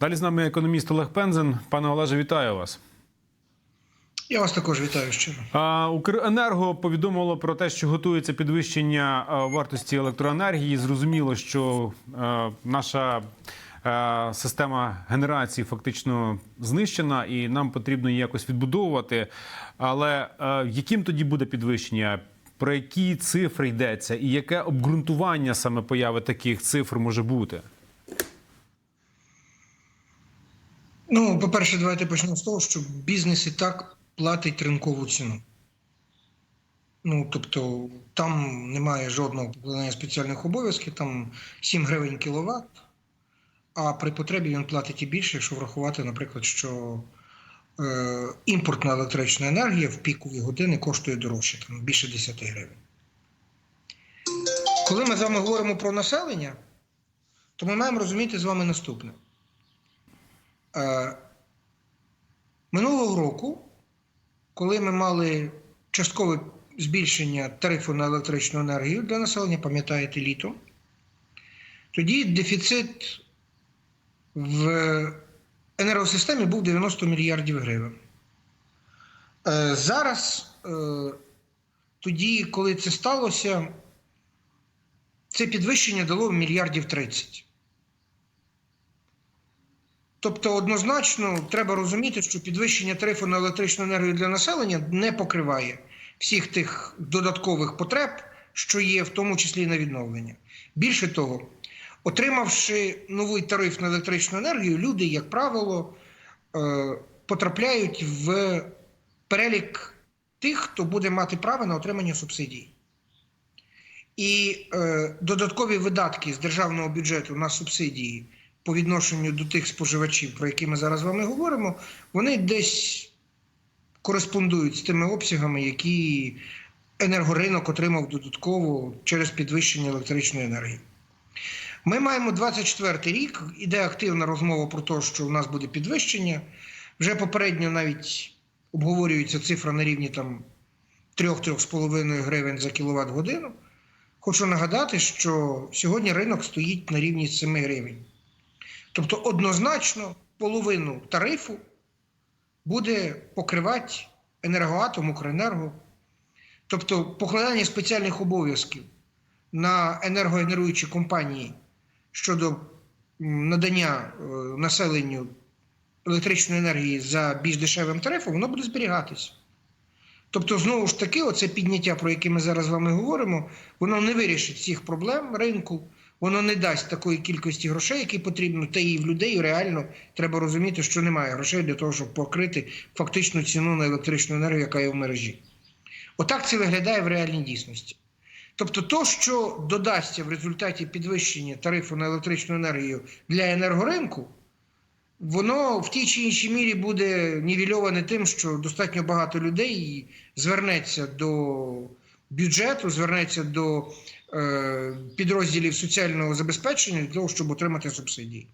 Далі з нами економіст Олег Пензен. Пане Олеже, вітаю вас. Я вас також вітаю щиро. Укренерго повідомило про те, що готується підвищення вартості електроенергії. Зрозуміло, що наша система генерації фактично знищена, і нам потрібно її якось відбудовувати. Але яким тоді буде підвищення? Про які цифри йдеться, і яке обґрунтування саме появи таких цифр може бути? Ну, по-перше, давайте почнемо з того, що бізнес і так платить ринкову ціну. Ну, тобто, там немає жодного покладання спеціальних обов'язків, там 7 гривень кіловат, а при потребі він платить і більше, якщо врахувати, наприклад, що е, імпортна електрична енергія в пікові години коштує дорожче, там більше 10 гривень. Коли ми з вами говоримо про населення, то ми маємо розуміти з вами наступне. Е, Минулого року, коли ми мали часткове збільшення тарифу на електричну енергію для населення, пам'ятаєте літо, тоді дефіцит в енергосистемі був 90 мільярдів гривень. Е, Зараз, е, тоді, коли це сталося, це підвищення дало мільярдів 30. Тобто, однозначно, треба розуміти, що підвищення тарифу на електричну енергію для населення не покриває всіх тих додаткових потреб, що є, в тому числі на відновлення. Більше того, отримавши новий тариф на електричну енергію, люди, як правило, е, потрапляють в перелік тих, хто буде мати право на отримання субсидій. І е, додаткові видатки з державного бюджету на субсидії по відношенню до тих споживачів, про які ми зараз з вами говоримо, вони десь кореспондують з тими обсягами, які енергоринок отримав додатково через підвищення електричної енергії. Ми маємо 24 рік, іде активна розмова про те, що у нас буде підвищення. Вже попередньо навіть обговорюється цифра на рівні там 3-3,5 гривень за кіловат годину. Хочу нагадати, що сьогодні ринок стоїть на рівні 7 гривень. Тобто однозначно половину тарифу буде покривати енергоатом Укренерго. Тобто покладання спеціальних обов'язків на енергогенеруючі компанії щодо надання е, населенню електричної енергії за більш дешевим тарифом, воно буде зберігатися. Тобто, знову ж таки, оце підняття, про яке ми зараз з вами говоримо, воно не вирішить всіх проблем ринку, воно не дасть такої кількості грошей, які потрібно, та і в людей реально треба розуміти, що немає грошей для того, щоб покрити фактичну ціну на електричну енергію, яка є в мережі. Отак це виглядає в реальній дійсності. Тобто, то, що додасться в результаті підвищення тарифу на електричну енергію для енергоринку, воно в тій чи іншій мірі буде нівельоване тим, що достатньо багато людей звернеться до бюджету, звернеться до підрозділів соціального забезпечення для того, щоб отримати субсидії.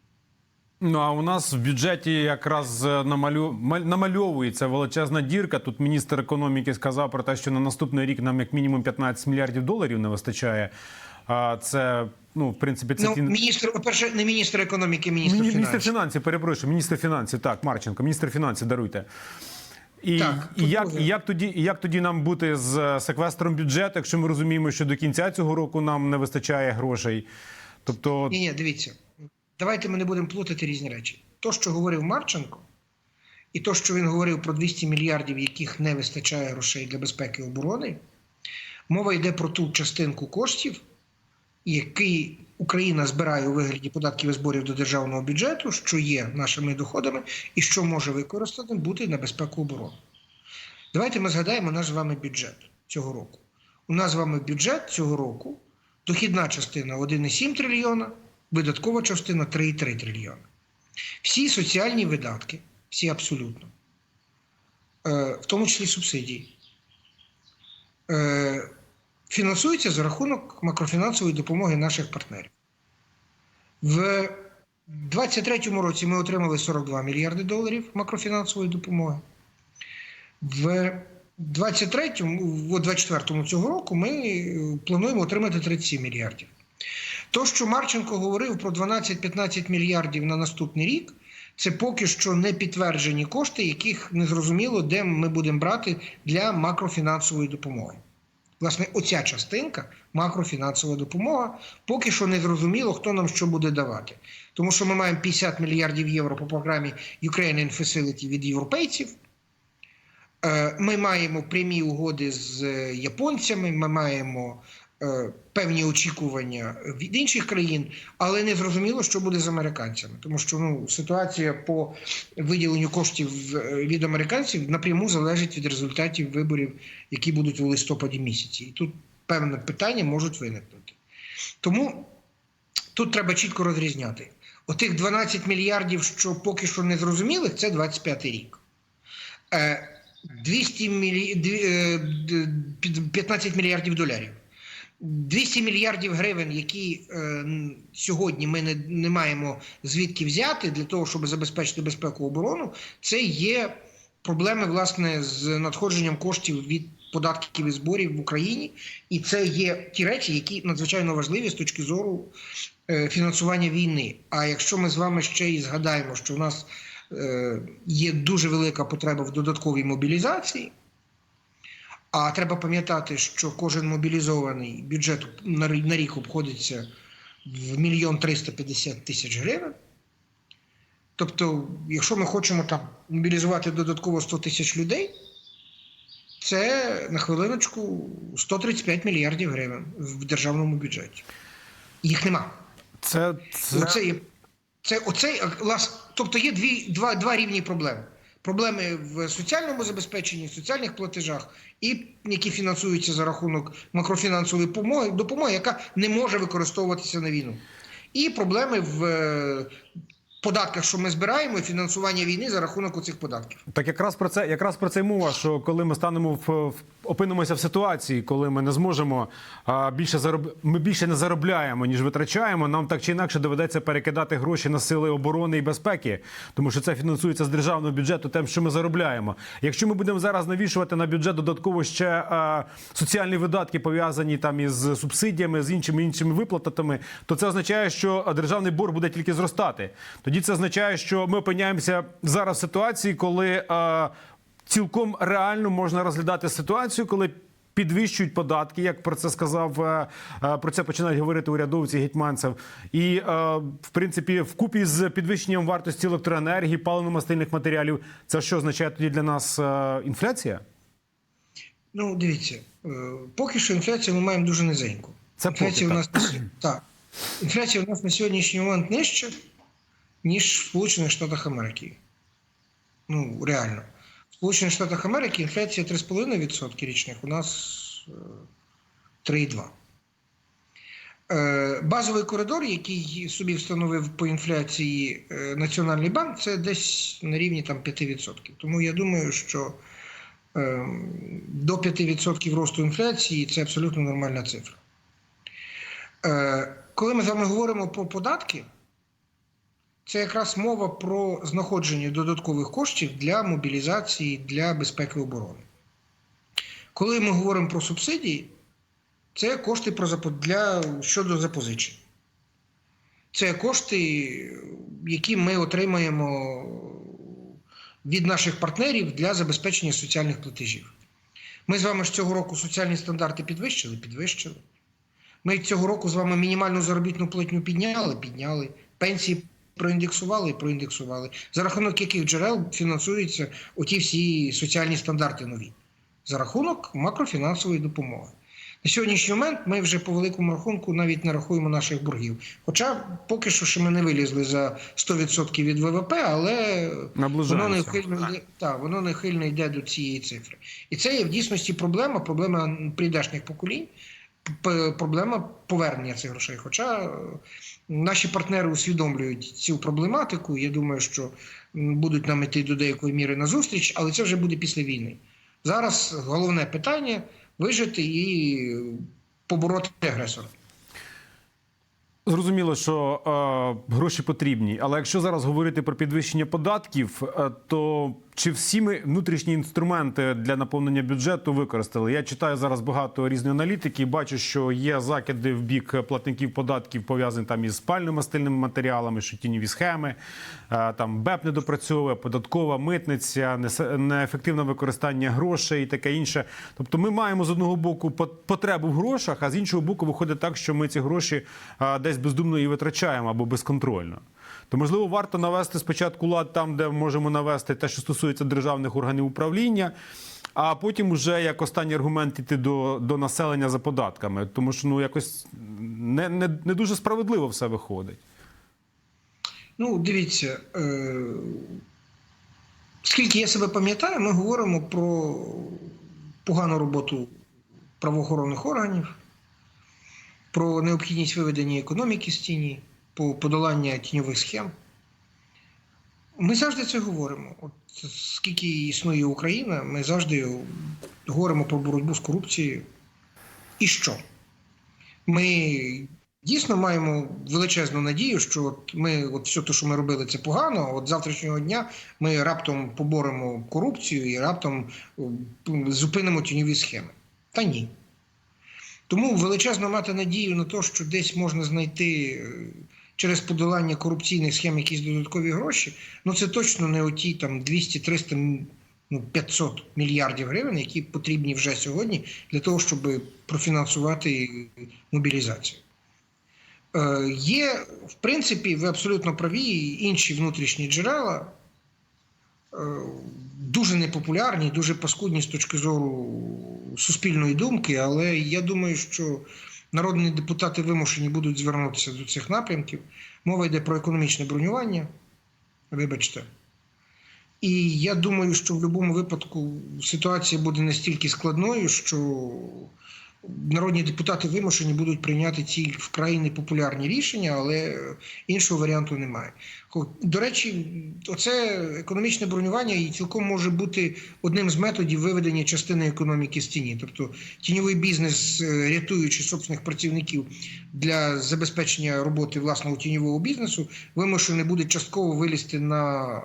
Ну а у нас в бюджеті якраз е, намалю... намальовується величезна дірка. Тут міністр економіки сказав про те, що на наступний рік нам як мінімум 15 мільярдів доларів не вистачає. А це ну в принципі це Ну, міністр, по-перше, не міністр економіки, міністр Міні- фінансів. міністр фінансів. Перепрошую, міністр фінансів. Так, Марченко, міністр фінансів, даруйте. І, Так, і, як, і як тоді, і як тоді нам бути з секвестром бюджету, якщо ми розуміємо, що до кінця цього року нам не вистачає грошей? Тобто, Ні, ні, дивіться. Давайте ми не будемо плутати різні речі. То, що говорив Марченко, і то, що він говорив про 200 мільярдів, яких не вистачає грошей для безпеки і оборони, мова йде про ту частинку коштів, які Україна збирає у вигляді податків і зборів до державного бюджету, що є нашими доходами, і що може використати бути на безпеку оборони. Давайте ми згадаємо наш з вами бюджет цього року. У нас з вами бюджет цього року, дохідна частина 1,7 трильйона, видаткова частина 3,3 трильйона. Всі соціальні видатки, всі абсолютно, е, в тому числі субсидії, фінансуються за рахунок макрофінансової допомоги наших партнерів. В 2023 році ми отримали 42 мільярди доларів макрофінансової допомоги. В 23-му, в 24-му цього року ми е, плануємо отримати 37 мільярдів. То, що Марченко говорив про 12-15 мільярдів на наступний рік, Це поки що не підтверджені кошти, яких не зрозуміло, де ми будемо брати для макрофінансової допомоги. Власне, оця частинка макрофінансова допомога, поки що не зрозуміло, хто нам що буде давати. Тому що ми маємо 50 мільярдів євро по програмі Ukrainian Facility від європейців. Е, Ми маємо прямі угоди з е, японцями, ми маємо певні очікування від інших країн, але не зрозуміло, що буде з американцями, тому що ну, ситуація по виділенню коштів е, від американців напряму залежить від результатів виборів, які будуть у листопаді місяці. І тут певне питання можуть виникнути. Тому тут треба чітко розрізняти. Отих 12 мільярдів, що поки що не зрозумілих, це 25 рік. Е, 200 мілі... дві- е, під- 15 мільярдів доларів. 200 мільярдів гривень, які е, сьогодні ми не, не маємо звідки взяти для того, щоб забезпечити безпеку оборону, це є проблеми власне з надходженням коштів від податків і зборів в Україні, і це є ті речі, які надзвичайно важливі з точки зору е, фінансування війни. А якщо ми з вами ще і згадаємо, що у нас е, є дуже велика потреба в додатковій мобілізації. А треба пам'ятати, що кожен мобілізований бюджет на рік обходиться в мільйон 350 тисяч гривень. Тобто, якщо ми хочемо там мобілізувати додатково 100 тисяч людей, це на хвилиночку 135 мільярдів гривень в державному бюджеті. Їх нема. Це, це... Оце це, оцей, е, тобто є дві, два, два рівні проблеми. Проблеми в соціальному забезпеченні, соціальних платежах, і які фінансуються за рахунок макрофінансової допомоги, допомоги, яка не може використовуватися на війну. І проблеми в е, податках, що ми збираємо, і фінансування війни за рахунок цих податків. Так якраз про це якраз про це й мова. Що коли ми станемо в, опинимося в ситуації, коли ми не зможемо а, більше зароб... ми більше не заробляємо ніж витрачаємо. Нам так чи інакше доведеться перекидати гроші на сили оборони і безпеки, тому що це фінансується з державного бюджету, тим, що ми заробляємо. Якщо ми будемо зараз навішувати на бюджет додатково ще а, соціальні видатки пов'язані там із субсидіями, з іншими іншими виплатами, то це означає, що державний борг буде тільки зростати. Тоді це означає, що ми опиняємося зараз в ситуації, коли а, цілком реально можна розглядати ситуацію, коли підвищують податки, як про це сказав е, е, про це починають говорити урядовці гетьманцев. І е, в принципі, вкупі з підвищенням вартості електроенергії, паливно-мастильних матеріалів, це що означає тоді для нас е, інфляція? Ну, дивіться, е, поки що інфляцію ми маємо дуже низеньку. Це інфляція поки, у нас на сьо- так. Інфляція у нас на сьогоднішній момент нижча, ніж в Сполучених Штатах Америки. Ну, реально. В Сполучених Штатах Америки інфляція 3,5% річних, у нас е, 3,2%. Е, Базовий коридор, який собі встановив по інфляції е, Національний банк, це десь на рівні там, 5%. Тому я думаю, що е, до 5% росту інфляції це абсолютно нормальна цифра. Е, Коли ми з вами говоримо про податки, це якраз мова про знаходження додаткових коштів для мобілізації для безпеки оборони. Коли ми говоримо про субсидії, це кошти про для, щодо запозичень. Це кошти, які ми отримаємо від наших партнерів для забезпечення соціальних платежів. Ми з вами ж цього року соціальні стандарти підвищили, підвищили. Ми цього року з вами мінімальну заробітну платню підняли, підняли. Пенсії проіндексували, і проіндексували. За рахунок яких джерел фінансуються оті всі соціальні стандарти нові? За рахунок макрофінансової допомоги. На сьогоднішній момент ми вже по великому рахунку навіть не рахуємо наших боргів. Хоча поки що ще ми не вилізли за 100% від ВВП, але воно нехильно йде, та, воно нехильно йде до цієї цифри. І це є в дійсності проблема, проблема прийдешніх поколінь, проблема повернення цих грошей. Хоча наші партнери усвідомлюють цю проблематику. Я думаю, що будуть нам йти до деякої міри на зустріч, але це вже буде після війни. Зараз головне питання вижити і побороти агресора. Зрозуміло, що е, гроші потрібні, але якщо зараз говорити про підвищення податків, е, то чи всі ми внутрішні інструменти для наповнення бюджету використали? Я читаю зараз багато різної аналітики. і Бачу, що є закиди в бік платників податків пов'язані там із спально-мастильними матеріалами, що тіньові схеми, е, там БЕП не допрацьовує, податкова митниця, неефективне використання грошей і таке інше. Тобто, ми маємо з одного боку пот- потребу в грошах, а з іншого боку, виходить так, що ми ці гроші е, десь бездумно і витрачаємо або безконтрольно. То можливо варто навести спочатку лад там, де можемо навести те, що стосується державних органів управління. А потім уже як останній аргумент іти до, до населення за податками, тому що ну якось не, не, не дуже справедливо все виходить. Ну, дивіться, е, скільки я себе пам'ятаю, ми говоримо про погану роботу правоохоронних органів, про необхідність виведення економіки з тіні, по подолання тіньових схем. Ми завжди це говоримо. От скільки існує Україна, ми завжди говоримо про боротьбу з корупцією. І що? Ми дійсно маємо величезну надію, що от ми, от все те, що ми робили, це погано. От завтрашнього дня ми раптом поборемо корупцію і раптом зупинимо тіньові схеми. Та ні. Тому величезно мати надію на те, що десь можна знайти е, через подолання корупційних схем якісь додаткові гроші, ну це точно не оті там 200-300, ну 500 мільярдів гривень, які потрібні вже сьогодні для того, щоб профінансувати мобілізацію. Е, Є, в принципі, ви абсолютно праві, інші внутрішні джерела е, дуже непопулярні, дуже паскудні з точки зору суспільної думки, але я думаю, що народні депутати вимушені будуть звернутися до цих напрямків. Мова йде про економічне бронювання. Вибачте. І я думаю, що в будь-якому випадку ситуація буде настільки складною, що народні депутати вимушені будуть прийняти ці вкрай непопулярні рішення, але іншого варіанту немає. До речі, оце економічне бронювання і цілком може бути одним з методів виведення частини економіки з тіні. Тобто тіньовий бізнес, е, рятуючи собственних працівників для забезпечення роботи власного тіньового бізнесу, вимушений буде частково вилізти на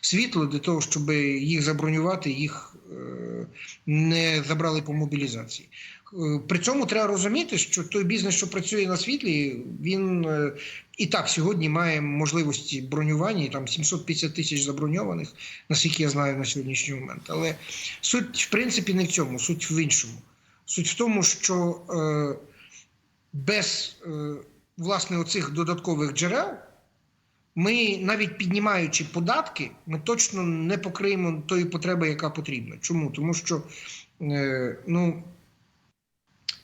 світло для того, щоб їх забронювати, їх е, не забрали по мобілізації. Е, При цьому треба розуміти, що той бізнес, що працює на світлі, він е, і так сьогодні має можливості бронювання, там 750 тисяч заброньованих, наскільки я знаю на сьогоднішній момент. Але суть, в принципі, не в цьому, суть в іншому. Суть в тому, що е, без е, власне оцих додаткових джерел ми, навіть піднімаючи податки, ми точно не покриємо тої потреби, яка потрібна. Чому? Тому що е, ну,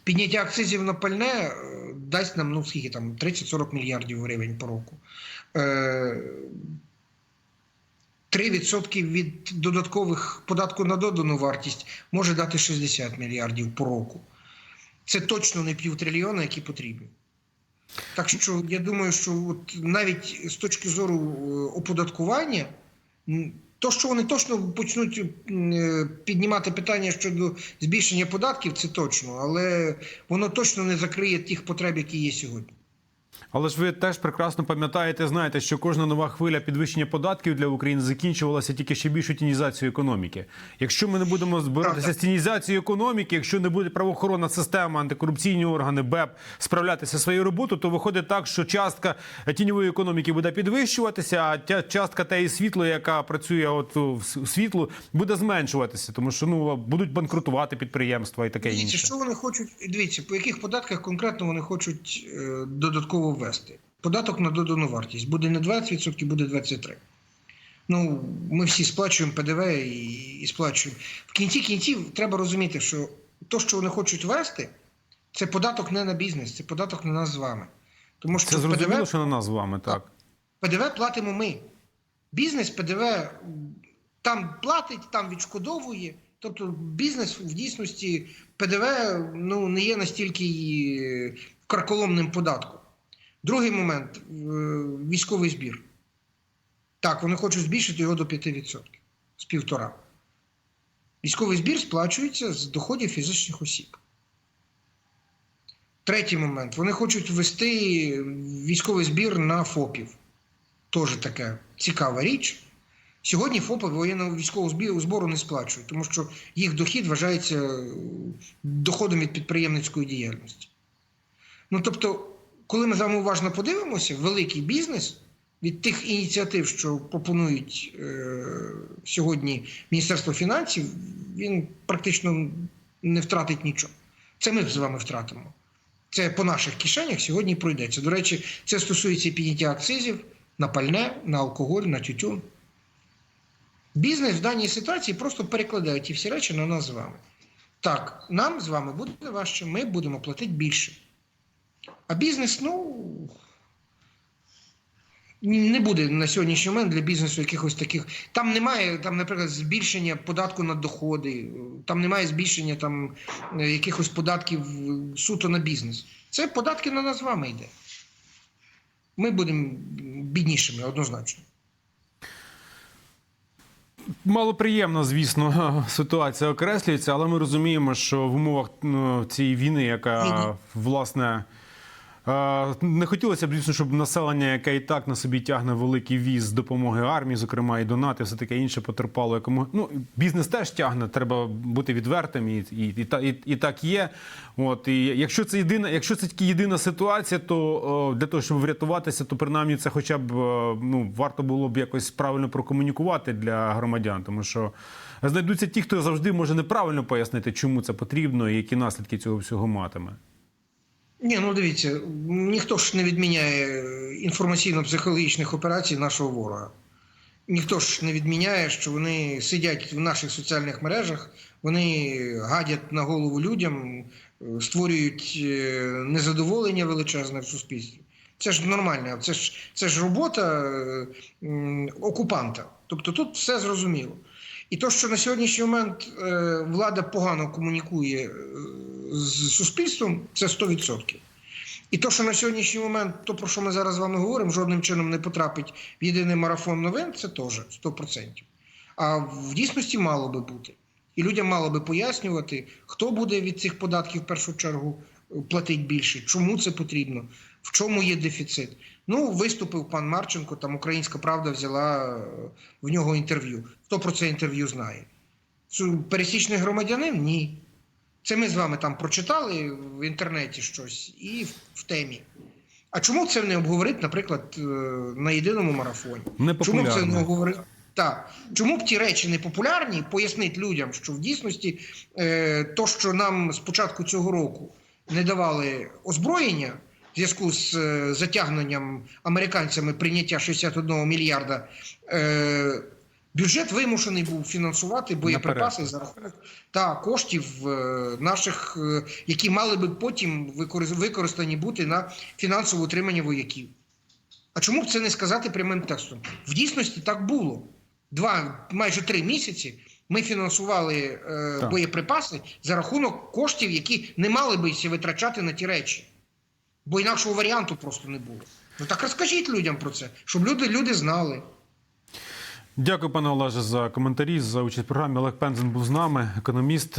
підняття акцизів на пальне е, дасть нам ну, скільки там 30-40 мільярдів гривень по року. Е, 3% від додаткових податку на додану вартість може дати 60 мільярдів по року. Це точно не півтрильйона, які потрібні. Так що я думаю, що от навіть з точки зору е, оподаткування, то, що вони точно почнуть е, піднімати питання щодо збільшення податків, це точно, але воно точно не закриє тих потреб, які є сьогодні. Але ж ви теж прекрасно пам'ятаєте, знаєте, що кожна нова хвиля підвищення податків для України закінчувалася тільки ще більшу тінізацією економіки. Якщо ми не будемо боротися з тінізацією економіки, якщо не буде правоохоронна система, антикорупційні органи, БЕП справлятися своєю роботою, то виходить так, що частка тіньової економіки буде підвищуватися, а тя частка тієї світлої, яка працює от у світлу, буде зменшуватися, тому що ну будуть банкрутувати підприємства і таке інше. що вони хочуть, дивіться, по яких податках конкретно вони хочуть е, додатково ввести. Податок на додану вартість буде не 20%, буде 23%. Ну, ми всі сплачуємо ПДВ і, і сплачуємо. В кінці кінців треба розуміти, що то, що вони хочуть ввести, це податок не на бізнес, це податок на нас з вами. Тому що Це зрозуміло, ПДВ, що на нас з вами так. ПДВ платимо ми. Бізнес ПДВ там платить, там відшкодовує. Тобто бізнес в дійсності ПДВ ну, не є настільки і карколомним податком. Другий момент е, військовий збір. Так, вони хочуть збільшити його до 5%, з півтора. Військовий збір сплачується з доходів фізичних осіб. Третій момент. Вони хочуть ввести військовий збір на ФОПів. Теж така цікава річ. Сьогодні ФОПи воєнного військового збору не сплачують, тому що їх дохід вважається доходом від підприємницької діяльності. Ну тобто, коли ми з вами уважно подивимося, великий бізнес від тих ініціатив, що пропонують е, сьогодні Міністерство фінансів, він практично не втратить нічого. Це ми з вами втратимо. Це по наших кишенях сьогодні пройдеться. До речі, це стосується підняття акцизів на пальне, на алкоголь, на тютюн. Бізнес в даній ситуації просто перекладає ті всі речі на нас з вами. Так, нам з вами буде важче, ми будемо платити більше. А бізнес, ну. Не буде на сьогоднішній момент для бізнесу якихось таких. Там немає, там, наприклад, збільшення податку на доходи, там немає збільшення там, е, якихось податків е, суто на бізнес. Це податки на нас з вами йде. Ми будемо біднішими однозначно. Малоприємно, звісно, ситуація окреслюється, але ми розуміємо, що в умовах ну, цієї війни, яка власне не хотілося б, звісно, щоб населення, яке і так на собі тягне великий віз з допомоги армії, зокрема і донати, все таке інше потерпало. Якому ну бізнес теж тягне, треба бути відвертим, і, і, і, і, і так є. От і якщо це єдина, якщо це тільки єдина ситуація, то для того, щоб врятуватися, то принаймні це хоча б ну варто було б якось правильно прокомунікувати для громадян, тому що знайдуться ті, хто завжди може неправильно пояснити, чому це потрібно і які наслідки цього всього матиме. Ні, ну дивіться, ніхто ж не відміняє інформаційно-психологічних операцій нашого ворога. Ніхто ж не відміняє, що вони сидять в наших соціальних мережах, вони гадять на голову людям, створюють е, незадоволення величезне в суспільстві. Це ж нормально, це ж, це ж робота е, окупанта. Тобто тут все зрозуміло. І то, що на сьогоднішній момент е, влада погано комунікує з суспільством, це 100%. І то, що на сьогоднішній момент, то про що ми зараз з вами говоримо, жодним чином не потрапить в єдиний марафон новин, це теж 100%. А в дійсності мало би бути. І людям мало би пояснювати, хто буде від цих податків в першу чергу платити більше, чому це потрібно, в чому є дефіцит. Ну, виступив пан Марченко, там Українська Правда взяла е, в нього інтерв'ю. Хто про це інтерв'ю знає? Пересічний громадянин? Ні. Це ми з вами там прочитали в інтернеті щось і в, темі. А чому це не обговорити, наприклад, е, на єдиному марафоні? Чому б це не обговорити? Так. Чому б ті речі не популярні, пояснити людям, що в дійсності е, то, що нам з початку цього року не давали озброєння в зв'язку з е, затягненням американцями прийняття 61 мільярда, е, бюджет вимушений був фінансувати боєприпаси за рахунок та коштів е, наших, е, які мали би потім використані бути на фінансове утримання вояків. А чому б це не сказати прямим текстом? В дійсності так було. Два, майже три місяці ми фінансували е, боєприпаси за рахунок коштів, які не мали би витрачати на ті речі. Бо інакшого варіанту просто не було. Ну так розкажіть людям про це, щоб люди, люди знали. Дякую, пане Олеже, за коментарі за участь в програмі. Олег Пензен був з нами, економіст.